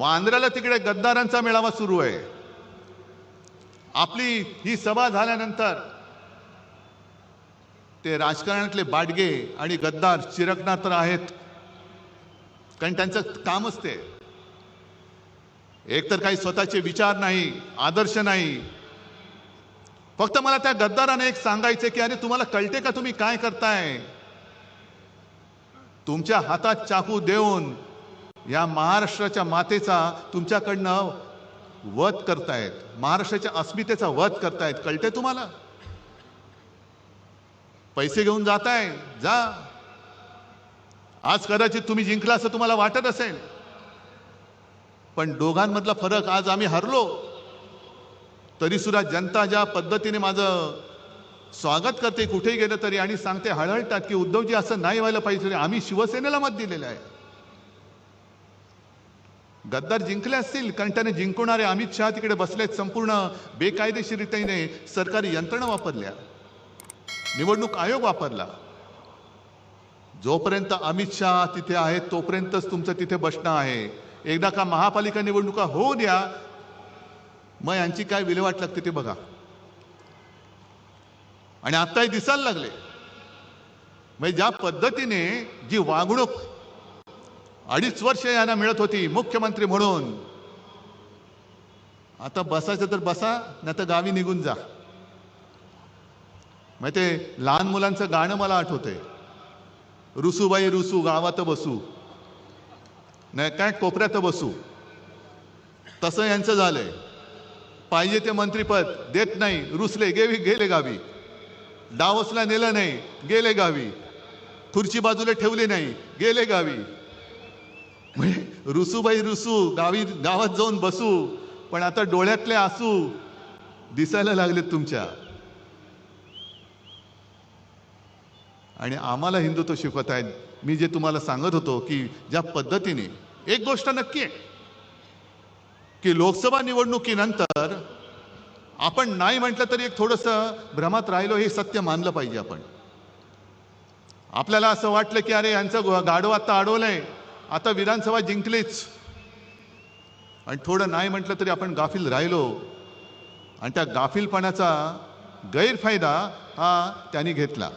वांद्र्याला तिकडे गद्दारांचा मेळावा सुरू आहे. आपली ही सभा झाल्यानंतर ते राजकारणातले बाडगे आणि गद्दार चिरकणार तर आहेत. कारण त्यांचं कामच ते. एकतर काही स्वतःचे विचार नाही आदर्श नाही. फक्त मला त्या गद्दाराने एक सांगायचे की अरे तुम्हाला कळते का तुम्ही काय करताय? तुमच्या हातात चाकू देऊन या महाराष्ट्राच्या मातेचा तुमच्याकडनं वध करतायत. महाराष्ट्राच्या अस्मितेचा वध करतायत. कळते तुम्हाला? पैसे घेऊन जाताय जा. आज कदाचित तुम्ही जिंकला असं तुम्हाला वाटत असेल. पण दोघांमधला फरक आज आम्ही हरलो. तरी सुद्धा जनता ज्या पद्धतीने माझं स्वागत करते कुठेही गेलं तरी आणि सांगते हळहळतात की उद्धवजी असं नाही व्हायला पाहिजे आम्ही शिवसेनेला मत दिलेलं आहे. गद्दार जिंकले असतील कारण त्याने जिंकवणारे अमित शहा तिकडे बसलेत संपूर्ण बेकायदेशीररित्याने. सरकारी यंत्रणा वापरल्या. निवडणूक आयोग वापरला. जोपर्यंत अमित शहा तिथे आहेत तोपर्यंतच तुमचं तिथे बसणं आहे. एकदा का महापालिका निवडणुका होऊ द्या मग यांची काय विल्हेवाट लागते ते बघा. आणि आत्ताही दिसायला लागले. म्हणजे ज्या पद्धतीने जी वागणूक अडीच वर्ष यांना मिळत होती मुख्यमंत्री म्हणून. आता बसायचं तर बसा नाही तर गावी निघून जा. मग ते लहान मुलांचं गाणं मला आठवतंय. रुसूबाई रुसू गावात बसू. नाही काय कोपऱ्यात बसू. तसं यांचं झालंय. पाहिजे ते मंत्रीपद देत नाही रुसले गेवी गेले गावी. डावसला नेलं नाही गेले गावी. खुर्ची बाजूला ठेवली नाही गेले गावी. रुसूबाई रुसू गावी गावात जाऊन बसू पण आता डोळ्यातले आसू दिसायला लागलेत तुमच्या. आणि आम्हाला हिंदुत्व शिकवत आहेत. मी जे तुम्हाला सांगत होतो की ज्या पद्धतीने एक गोष्ट नक्की आहे की लोकसभा निवडणुकीनंतर आपण नाही म्हटलं तरी एक थोडंसं भ्रमात राहिलो हे सत्य मानलं पाहिजे आपण. आपल्याला असं वाटलं की अरे यांचं गाडव गाढव आता अडवलंय. आता विधानसभा जिंकलीच. आणि थोडं नाही म्हटलं तरी आपण गाफील राहिलो. आणि त्या गाफीलपणाचा गैरफायदा हा त्यांनी घेतला.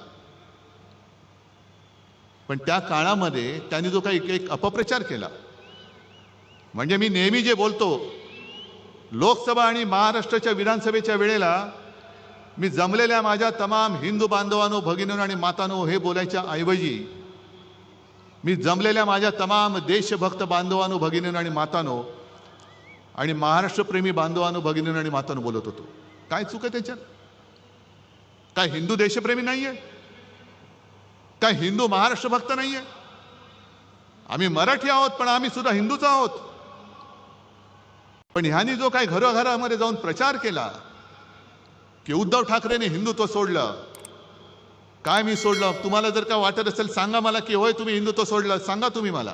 पण त्या काळामध्ये त्यांनी जो काही एक अपप्रचार केला. म्हणजे मी नेहमी जे बोलतो लोकसभा आणि महाराष्ट्राच्या विधानसभेच्या वेळेला मी जमलेल्या माझ्या तमाम हिंदू बांधवांनो भगिनीनो आणि मातानो हे बोलायच्या ऐवजी मी जमलेल्या माझ्या तमाम देशभक्त बांधवांनो भगिनीनं आणि मातानो आणि महाराष्ट्रप्रेमी बांधवांनो भगिनीनं आणि मातानो बोलत होतो. काय चुक आहे त्याच्यात? काय हिंदू देशप्रेमी नाहीये? काय हिंदू महाराष्ट्र भक्त नाहीये? आम्ही मराठी आहोत पण आम्ही सुद्धा हिंदूच आहोत. पण ह्यांनी जो काय घरोघरामध्ये जाऊन प्रचार केला की उद्धव ठाकरेने हिंदुत्व सोडलं काय मी सोडलं? तुम्हाला जर का वाटत असेल सांगा मला की होय तुम्ही हिंदुत्व सोडलं सांगा तुम्ही मला.